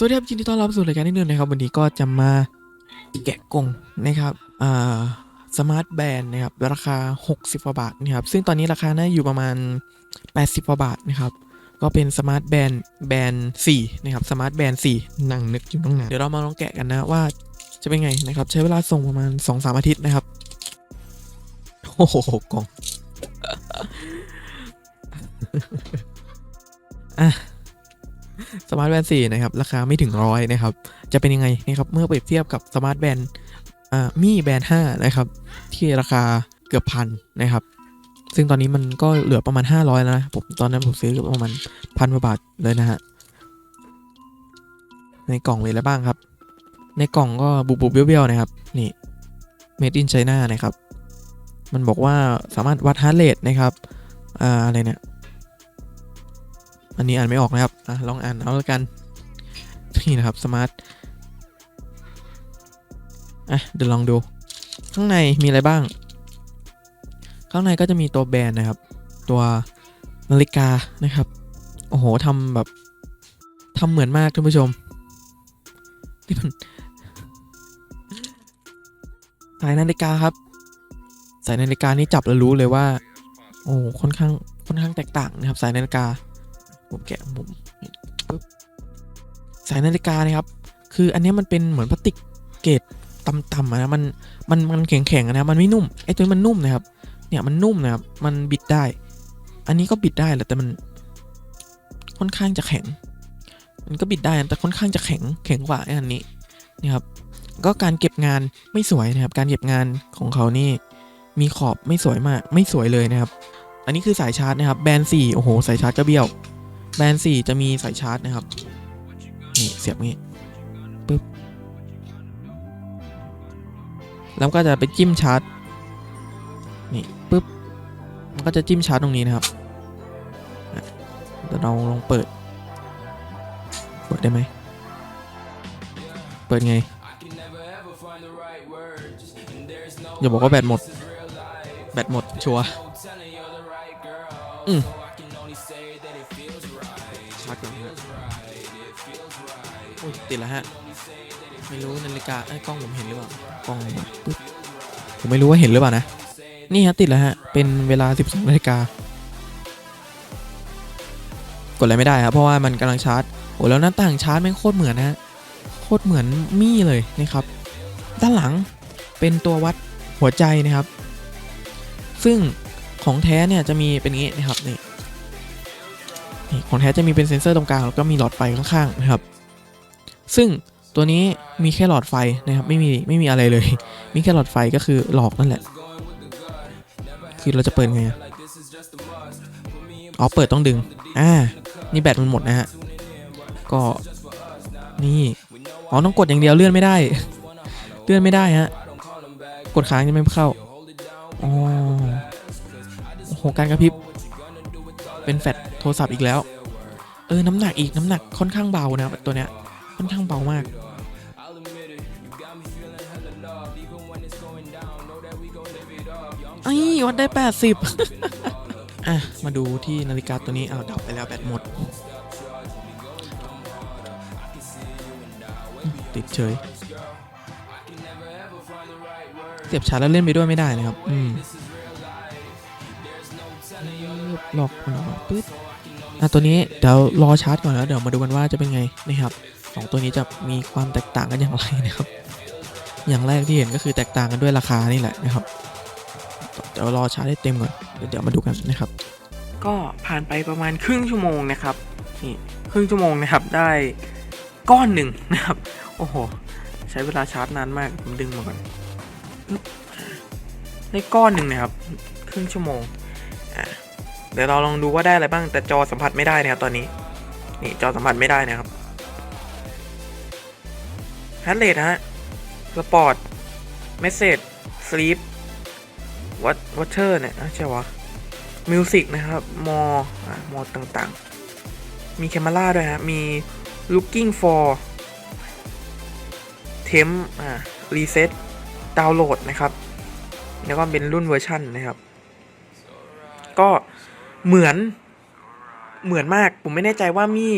สวัสดีครับยินดีต้อนรับสู่รายการนิดนึงนะครับ วันนี้ก็จะมาแกะกล่องนะครับอ่าสมาร์ทแบนด์นะครับ ราคา 60กว่าบาทนะครับ ซึ่งตอนนี้ราคาน่าอยู่ประมาณ 80กว่าบาทนะครับ ก็เป็นสมาร์ทแบนด์แบน4นะครับสมาร์ทแบนด์4นั่งนึกอยู่ตั้งนานเดี๋ยวเรามาลองแกะกันนะว่าจะเป็นไงนะครับ ใช้เวลาส่งประมาณ 2-3 อาทิตย์นะครับโอ้โหกล่องอะ สมาร์ทแบนด์4นะครับ ราคาไม่ถึงร้อยนะครับ จะเป็นยังไงนะครับ เมื่อเปรียบเทียบกับสมาร์ทแบนด์อ่ามี่แบนด์5นะครับ ที่ราคาเกือบพันนะครับ ซึ่งตอนนี้มันก็เหลือประมาณ 500 แล้วนะผมตอนนั้นผมซื้อประมาณพันกว่าบาทเลยนะฮะในกล่องมีอะไรบ้างครับ ในกล่องก็บุบๆเบี้ยวๆนะครับ นี่ made in China นะครับ มันบอกว่าสามารถวัดฮาร์ดเรทนะครับ อ่า อะไรเนี่ย อันนี้อ่านไม่ออกนะครับอลองอ่านเอาแล้วกัน นี่นะครับสมาร์ทอะเดี๋ยวลองดู ข้างในมีอะไรบ้าง ข้างในก็จะมีตัวแบรนด์นะครับ ตัวนาฬิกานะครับ โอ้โหทำแบบทำเหมือนมากท่านผู้ชมนี่มันสายนาฬิกาครับสายนาฬิกานี่จับแล้วรู้เลยว่า โอ้ค่อนข้างค่อนข้างแตกต่างนะครับ สายนาฬิกา ผมแกะผมปึ๊บสายนาฬิกานะครับ คืออันนี้มันเป็นเหมือนพลาสติกเกรดต่ำๆนะมันมันมันแข็งๆนะมันไม่นุ่มไอ้ตัวนี้มันนุ่มนะครับ เนี่ยมันนุ่มนะครับ มันบิดได้ อันนี้ก็บิดได้แหละแต่มัน ค่อนข้างจะแข็ง มันก็บิดได้แต่ค่อนข้างจะแข็งแข็งกว่าไอ้อันนี้นี่ครับ ก็การเก็บงานไม่สวยนะครับ การเก็บงานของเขานี่ มีขอบไม่สวยมาก ไม่สวยเลยนะครับ อันนี้คือสายชาร์จนะครับ แบรนด์สี่โอ้โห สายชาร์จก็เบี้ยว แบรนด์สี่จะมีสายชาร์จนะครับ นี่เสียบงี้ปึ๊บ แล้วก็จะไปจิ้มชาร์จ นี่ปึ๊บ มันก็จะจิ้มชาร์จตรงนี้นะครับเดี๋ยวเราลองเปิด เปิดได้ไหม เปิดไง อย่าบอกว่าแบตหมด แบตหมดชัวอืม ชาร์จก่อนนะฮะอุ้ยติดแล้วฮะ ไม่รู้นาฬิกาไอ้กล้องผมเห็นหรือเปล่ากล้องปึ๊บผมไม่รู้ว่าเห็นหรือเปล่านะ นี่ฮะติดแล้วฮะ เป็นเวลา 12นาฬิกากดอะไรไม่ได้ครับเพราะว่ามันกำลังชาร์จโอ้แล้วหน้าต่างชาร์จแม่งโคตรเหมือนนะฮะโคตรเหมือนมี่เลยนะครับ ด้านหลังเป็นตัววัดหัวใจนะครับ ซึ่งของแท้เนี่ยจะมีเป็นงี้นะครับนี่ นี่ของแท้จะมีเป็นเซ็นเซอร์ตรงกลางแล้วก็มีหลอดไฟข้างๆนะครับ ซึ่งตัวนี้มีแค่หลอดไฟนะครับไม่มีไม่มีอะไรเลย มีแค่หลอดไฟก็คือหลอกนั่นแหละ คือเราจะเปิดไงอ๋อเปิดต้องดึงอ่านี่แบตมันหมดนะฮะก็นี่อ๋อต้องกดอย่างเดียวเลื่อนไม่ได้ เลื่อนไม่ได้ฮะกดค้างจะไม่เข้าอ๋อโหการกระพริบ เป็นแฟลชโทรศัพท์อีกแล้ว เออ น้ำหนักอีกน้ำหนักค่อนข้างเบานะตัวเนี้ยค่อนข้างเบามาก ไอ้วัดได้ 80 อะ มาดูที่นาฬิกาตัวนี้อ้าวดับไปแล้วแบตหมด ติดเฉย เสียบชาร์จแล้วเล่นไปด้วยไม่ได้นะครับ อืม ลอกมันออกมาปึ๊บอะตัวนี้เดี๋ยวรอชาร์จก่อนแล้วเดี๋ยวมาดูกันว่าจะเป็นไงนะครับสองตัวนี้จะมีความแตกต่างกันอย่างไรนะครับ อย่างแรกที่เห็นก็คือแตกต่างกันด้วยราคานี่แหละนะครับเดี๋ยวรอชาร์จให้เต็มก่อนเดี๋ยวมาดูกันนะครับ ก็ผ่านไปประมาณครึ่งชั่วโมงนะครับนี่ครึ่งชั่วโมงนะครับได้ก้อนหนึ่งนะครับ โอ้โห ใช้เวลาชาร์จนานมากผมดึงมาก่อนได้ก้อนหนึ่งนะครับ ครึ่งชั่วโมง เดี๋ยวเราลองดูว่าได้อะไรบ้างแต่จอสัมผัสไม่ได้นะครับตอนนี้ นี่จอสัมผัสไม่ได้นะครับฮัตเลทฮะสปอร์ตเมสเซจสลีปวัตวัตเชอร์เนี่ยอะใช่วะมิวสิกนะครับ มออะมอต่างๆ มีแคม e ราด้วยฮะ มี looking for temp อ่า reset ดาวน์โหลดนะครับ แล้วก็เป็นรุ่นเวอร์ชันนะครับ ก็ เหมือน เหมือนมาก ผมไม่แน่ใจว่ามี่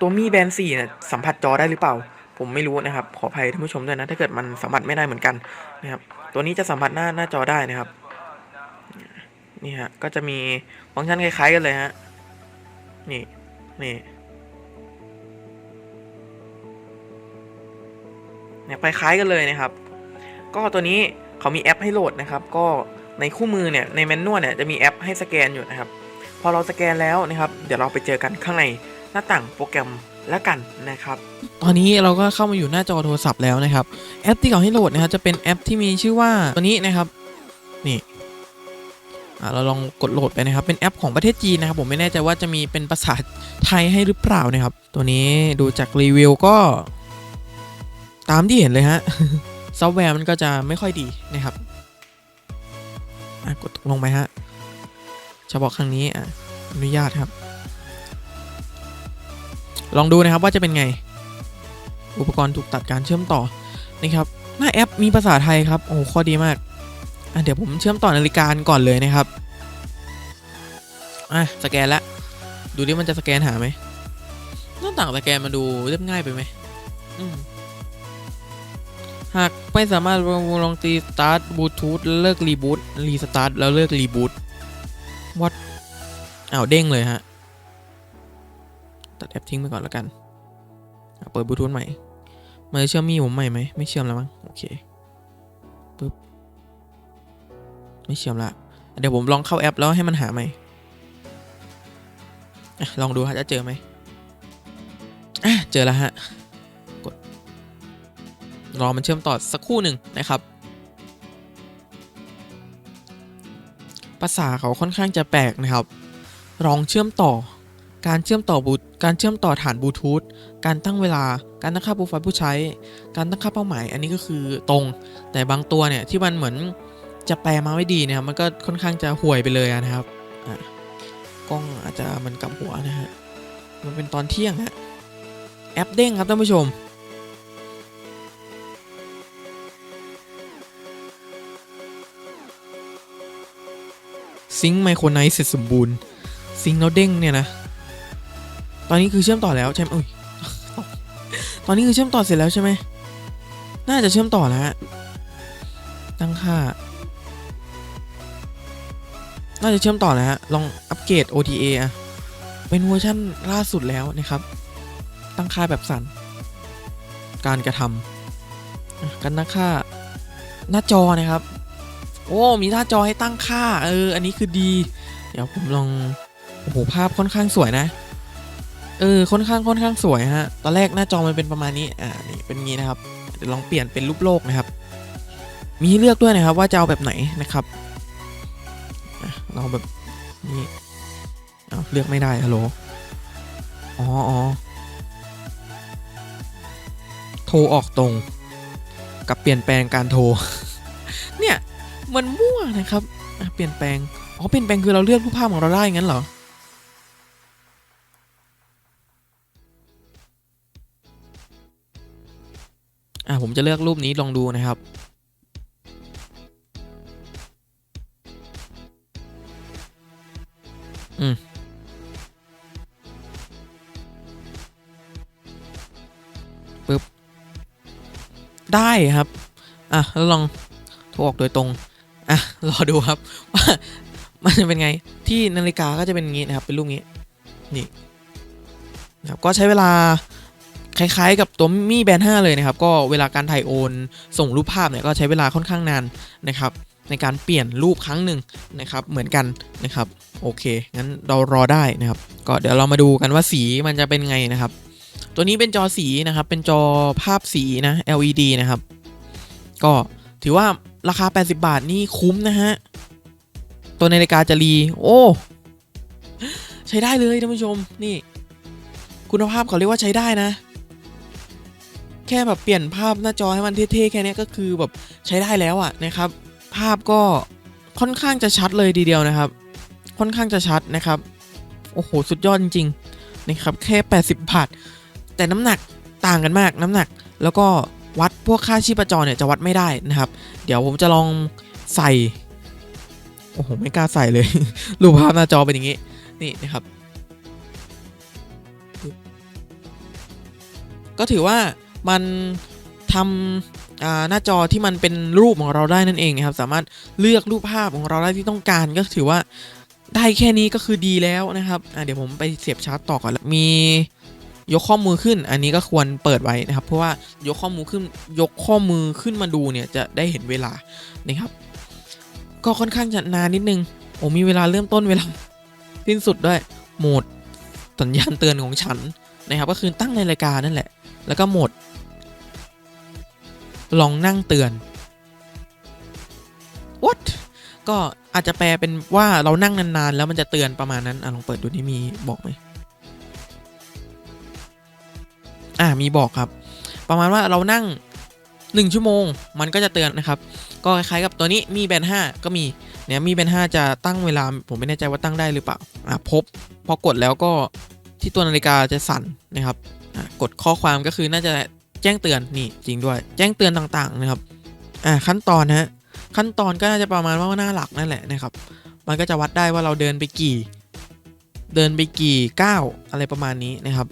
ตัวมีแบนสี่เนี่ยสัมผัสจอได้หรือเปล่า ผมไม่รู้นะครับ ขออภัยท่านผู้ชมด้วยนะ ถ้าเกิดมันสัมผัสไม่ได้เหมือนกันนะครับ ตัวนี้จะสัมผัสหน้าหน้าจอได้นะครับ นี่ฮะ ก็จะมีฟังก์ชันคล้ายๆกันเลยฮะ นี่ นี่เนี่ยคล้ายๆกันเลยนะครับ ก็ตัวนี้เขามีแอปให้โหลดนะครับ ก็ในคู่มือเนี่ย ในแมนนวลเนี่ยจะมีแอปให้สแกนอยู่นะครับ พอเราสแกนแล้วนะครับ เดี๋ยวเราไปเจอกันข้างในหน้าต่างโปรแกรมแล้วกันนะครับ ตอนนี้เราก็เข้ามาอยู่หน้าจอโทรศัพท์แล้วนะครับ แอปที่เขาให้โหลดนะครับจะเป็นแอปที่มีชื่อว่าตัวนี้นะครับนี่เราลองกดโหลดไปนะครับ เป็นแอปของประเทศจีนนะครับ ผมไม่แน่ใจว่าจะมีเป็นภาษาไทยให้หรือเปล่านะครับ ตัวนี้ดูจากรีวิวก็ ตามที่เห็นเลยฮะซอฟต์แวร์มันก็จะไม่ค่อยดีนะครับกดลงไปฮะ เฉพาะครั้งนี้อะอนุญาตครับ ลองดูนะครับว่าจะเป็นไง อุปกรณ์ถูกตัดการเชื่อมต่อนี่ครับหน้าแอปมีภาษาไทยครับโอ้ข้อดีมากอะเดี๋ยวผมเชื่อมต่อนาฬิกาก่อนเลยนะครับอะสแกนแล้วดูดิมันจะสแกนหาไหมหน้าต่างสแกนมาดูเรียบง่ายไปไหมอืมหากไม่สามารถลองตีสตาร์ทบลูทูธเลิกรีบูตรีสตาร์ทแล้วเลิกรีบูต วัดอ้าวเด้งเลยฮะ ตัดแอปทิ้งไปก่อนแล้วกันอะเปิดบลูทูธใหม่ มันจะเชื่อมมีผมใหม่ไหม ไม่เชื่อมแล้วมั้ง โอเค ปึ๊บ ไม่เชื่อมละ เดี๋ยวผมลองเข้าแอปแล้วให้มันหาใหม่ลองดูฮะจะเจอไหมเจอแล้วฮะ กด รอมันเชื่อมต่อสักครู่หนึ่งนะครับ ภาษาเขาค่อนข้างจะแปลกนะครับลองเชื่อมต่อ การเชื่อมต่อบูการเชื่อมต่อฐานบลูทูธการตั้งเวลา การตั้งค่าโปรไฟล์ผู้ใช้ การตั้งค่าเป้าหมาย อันนี้ก็คือตรง แต่บางตัวเนี่ยที่มันเหมือนจะแปลมาไม่ดีนะครับมันก็ค่อนข้างจะห่วยไปเลยนะครับอะกล้องอาจจะมันกับหัวนะฮะมันเป็นตอนเที่ยงฮะแอปเด้งครับท่านผู้ชม ซิงค์ไมโครไนท์เสร็จสมบูรณ์ ซิงค์แล้วเด้งเนี่ยนะ ตอนนี้คือเชื่อมต่อแล้วใช่ไหมอุ้ยตอนนี้คือเชื่อมต่อเสร็จแล้วใช่ไหม น่าจะเชื่อมต่อแล้วฮะตั้งค่า น่าจะเชื่อมต่อแล้วฮะ ลองอัปเกรด OTA อะเป็นเวอร์ชันล่าสุดแล้วนะครับ ตั้งค่าแบบสั่นการกระทำกันตั้งค่าหน้าจอนะครับ โอ้มีหน้าจอให้ตั้งค่า เออ อันนี้คือดี เดี๋ยวผมลองโอ้โหภาพค่อนข้างสวยนะ เออค่อนข้างค่อนข้างสวยฮะ ตอนแรกหน้าจอมันเป็นประมาณนี้อ่านี่เป็นงี้นะครับเดี๋ยวลองเปลี่ยนเป็นรูปโลกนะครับ มีให้เลือกด้วยนะครับว่าจะเอาแบบไหนนะครับอะเราแบบนี้เอาเลือกไม่ได้ฮัลโหลอ๋ออ๋อโทรออกตรง กับเปลี่ยนแปลงการโทร มันมั่วนะครับเปลี่ยนแปลง อ๋อ เปลี่ยนแปลงคือเราเลือกรูปภาพของเราได้งั้นเหรอ อะผมจะเลือกรูปนี้ลองดูนะครับ อืมปึ๊บ ได้ครับ อะ แล้วลองโทรออกโดยตรง อะรอดูครับว่ามันจะเป็นไงที่นาฬิกาก็จะเป็นงี้นะครับ เป็นรูปนี้นี่นะครับก็ใช้เวลาคล้ายๆ กับตัวมี่แบน5เลยนะครับ ก็เวลาการถ่ายโอน ส่งรูปภาพเนี่ยก็ใช้เวลาค่อนข้างนานนะครับ ในการเปลี่ยนรูปครั้งหนึ่งนะครับ เหมือนกันนะครับ โอเค งั้นเรารอได้นะครับ ก็เดี๋ยวเรามาดูกันว่าสีมันจะเป็นไงนะครับ ตัวนี้เป็นจอสีนะครับ เป็นจอภาพสีนะ LED นะครับ ก็ถือว่า ราคา 80 บาทนี่คุ้มนะฮะ ตัวนาฬิกาจะรี โอ้ ใช้ได้เลยท่านผู้ชมนี่ คุณภาพเขาเรียกว่าใช้ได้นะ แค่แบบเปลี่ยนภาพหน้าจอให้มันเท่ๆแค่นี้ก็คือแบบใช้ได้แล้วอะนะครับ ภาพก็ค่อนข้างจะชัดเลยทีเดียวนะครับ ค่อนข้างจะชัดนะครับ โอ้โห สุดยอดจริงๆนะครับ แค่ 80 บาท แต่น้ำหนักต่างกันมากน้ำหนักแล้วก็ วัดพวกค่าชีพจรเนี่ยจะวัดไม่ได้นะครับ เดี๋ยวผมจะลองใส่ โอ้โห ไม่กล้าใส่เลย รูปภาพหน้าจอเป็นอย่างนี้ นี่นะครับ ก็ถือว่ามันทำหน้าจอที่มันเป็นรูปของเราได้นั่นเองนะครับ สามารถเลือกรูปภาพของเราได้ที่ต้องการก็ถือว่าได้แค่นี้ก็คือดีแล้วนะครับเดี๋ยวผมไปเสียบชาร์จต่อก่อนล้วมี ยกข้อมือขึ้น อันนี้ก็ควรเปิดไว้นะครับ เพราะว่ายกข้อมือขึ้นยกข้อมือขึ้นมาดูเนี่ยจะได้เห็นเวลานะครับ ก็ค่อนข้างจะนานนิดนึงโอ้มีเวลาเริ่มต้นเวลาสิ้นสุดด้วยโหมดสัญญาณเตือนของฉันนะครับ ก็คือตั้งในรายการนั่นแหละ แล้วก็โหมด ลองนั่งเตือน what ก็อาจจะแปลเป็นว่าเรานั่งนานๆ แล้วมันจะเตือนประมาณนั้นอะลองเปิดดูนี่มีบอกไหม อ่ามีบอกครับ ประมาณว่าเรานั่ง 1 ชั่วโมง มันก็จะเตือนนะครับ ก็คล้ายๆกับตัวนี้มีแบน5ก็มีเนี่ยมีแบน5จะตั้งเวลา ผมไม่แน่ใจว่าตั้งได้หรือเปล่าอะพบพอกดแล้วก็ที่ตัวนาฬิกาจะสั่นนะครับกดข้อความก็คือน่าจะแจ้งเตือนนี่จริงด้วย แจ้งเตือนต่างๆนะครับอะขั้นตอนนะฮะขั้นตอนก็น่าจะประมาณว่าหน้าหลักนั่นแหละนะครับ มันก็จะวัดได้ว่าเราเดินไปกี่ เดินไปกี่ก้าวอะไรประมาณนี้นะครับ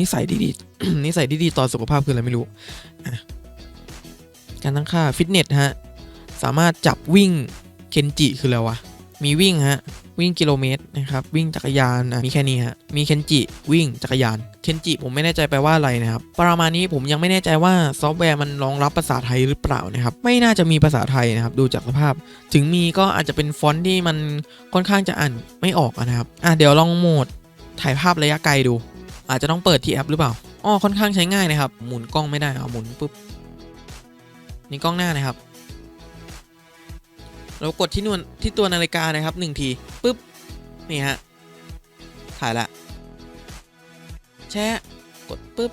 นิสัยดีๆนิสัยดีๆต่อสุขภาพคืออะไรไม่รู้ การตั้งค่าฟิตเนสฮะ สามารถจับวิ่งเคนจิคืออะไรวะ มีวิ่งฮะ วิ่งกิโลเมตรนะครับ วิ่งจักรยานอะมีแค่นี้ฮะ มีเคนจิวิ่งจักรยาน เคนจิผมไม่แน่ใจแปลว่าอะไรนะครับ ประมาณนี้ผมยังไม่แน่ใจว่าซอฟต์แวร์มันรองรับภาษาไทยหรือเปล่านะครับ ไม่น่าจะมีภาษาไทยนะครับ ดูจากสภาพ ถึงมีก็อาจจะเป็นฟอนต์ที่มันค่อนข้างจะอ่านไม่ออกนะครับ อะเดี๋ยวลองโหมดถ่ายภาพระยะไกลดู อาจจะต้องเปิดที่แอปหรือเปล่าอ๋อค่อนข้างใช้ง่ายนะครับ หมุนกล้องไม่ได้เอาหมุนปุ๊บนี่กล้องหน้านะครับ เรากดที่นวนที่ตัวนาฬิกานะครับหนึ่งทีปุ๊บนี่ฮะถ่ายละแชะกดปุ๊บ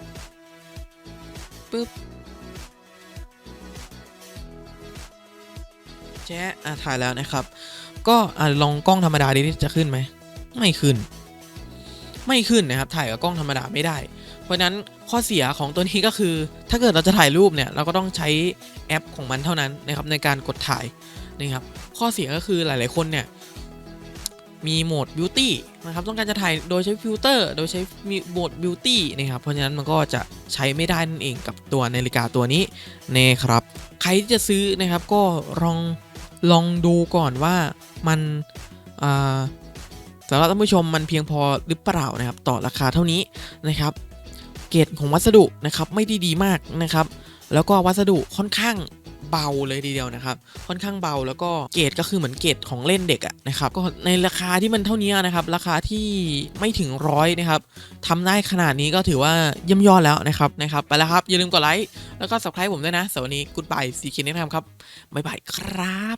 ปุ๊บแชะอะถ่ายแล้วนะครับ ก็อะลองกล้องธรรมดาดิจะขึ้นไหมไม่ขึ้น ไม่ขึ้นนะครับถ่ายกับกล้องธรรมดาไม่ได้ เพราะนั้นข้อเสียของตัวนี้ก็คือ ถ้าเกิดเราจะถ่ายรูปเนี่ยเราก็ต้องใช้แอปของมันเท่านั้นนะครับในการกดถ่ายนะครับข้อเสียก็คือหลาย ๆคนเนี่ยมีโหมดบิวตี้นะครับต้องการจะถ่ายโดยใช้ฟิลเตอร์โดยใช้มีโหมดบิวตี้นะครับเพราะฉะนั้นมันก็จะใช้ไม่ได้นั่นเองกับตัวนาฬิกาตัวนี้นะครับใครที่จะซื้อนะครับก็ลองลองดูก่อนว่ามันอ่า สำหรับท่านผู้ชมมันเพียงพอหรือเปล่านะครับ ต่อราคาเท่านี้นะครับ เกรดของวัสดุนะครับไม่ได้ดีมากนะครับ แล้วก็วัสดุค่อนข้างเบาเลยทีเดียวนะครับ ค่อนข้างเบาแล้วก็เกรดก็คือเหมือนเกรดของเล่นเด็กอะนะครับก็ในราคาที่มันเท่านี้นะครับ ราคาที่ไม่ถึงร้อยนะครับทำได้ขนาดนี้ก็ถือว่าเยี่ยมยอดแล้วนะครับนะครับไปแล้วครับ อย่าลืมกดไลค์แล้วก็ subscribe ผมด้วยนะสำหรับวันนี้กูดบายซีเคนนะครับบ๊ายบายครับ